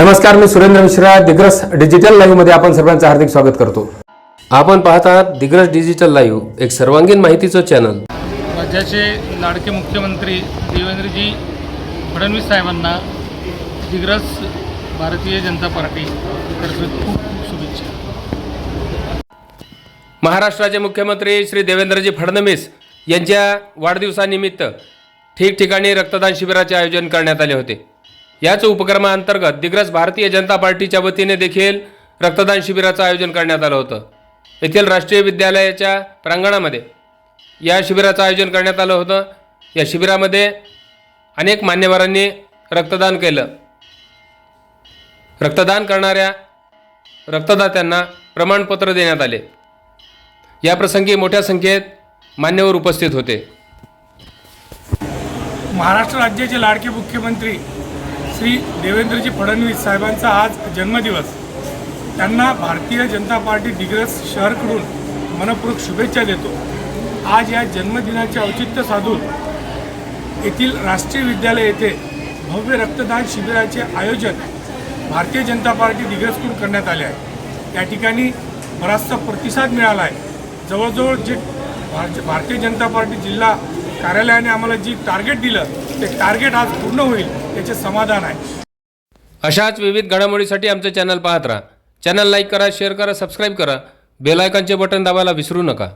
नमस्कार मी सुरेंद्र मिश्रा दिग्रस डिजिटल लाईव्हमध्ये आपण सर्वांचं हार्दिक स्वागत करतो. आपण पाहत आहात दिग्रस डिजिटल लाईव्ह एक सर्वांगीण माहितीचं चॅनल. राज्याचे लाडके मुख्यमंत्री देवेंद्रजी फडणवीस साहेबांना दिग्रस भारतीय जनता खूप खूप शुभेच्छा. महाराष्ट्राचे मुख्यमंत्री श्री देवेंद्रजी फडणवीस यांच्या वाढदिवसानिमित्त ठिकठिकाणी रक्तदान शिबिराचे आयोजन करण्यात आले होते. याच उपक्रमाअंतर्गत दिग्रस भारतीय जनता पार्टीच्या वतीने देखील रक्तदान शिबिराचं आयोजन करण्यात आलं होतं. येथील राष्ट्रीय विद्यालयाच्या प्रांगणामध्ये या शिबिराचं आयोजन करण्यात आलं होतं. या शिबिरामध्ये अनेक मान्यवरांनी रक्तदान केलं. रक्तदान करणाऱ्या रक्तदात्यांना प्रमाणपत्र देण्यात आले. या प्रसंगी मोठ्या संख्येत मान्यवर उपस्थित होते. महाराष्ट्र राज्याचे लाडके मुख्यमंत्री श्री देवेंद्रजी फडणवीस साहेबांचा आज जन्मदिवस. त्यांना भारतीय जनता पार्टी दिग्रस शहरकडून मनपूर्वक शुभेच्छा देतो. आज या जन्मदिनाचे औचित्य साधून येथील राष्ट्रीय विद्यालय येथे भव्य रक्तदान शिबिराचे आयोजन भारतीय जनता पार्टी दिग्रसकडून करण्यात आले आहे. त्या ठिकाणी बराचसा प्रतिसाद मिळाला आहे. जवळजवळ जे भारतीय जनता पार्टी जिल्हा कार्यालयाने आम्हाला जी टार्गेट दिलं ते टार्गेट आज पूर्ण होईल. याचे समाधान आहे. अशाच विविध घडामोडीसाठी आमचं चॅनल पाहत राहा. चॅनल लाईक करा शेअर करा सबस्क्राईब करा. बेलायकॉनचे बटन दाबायला विसरू नका.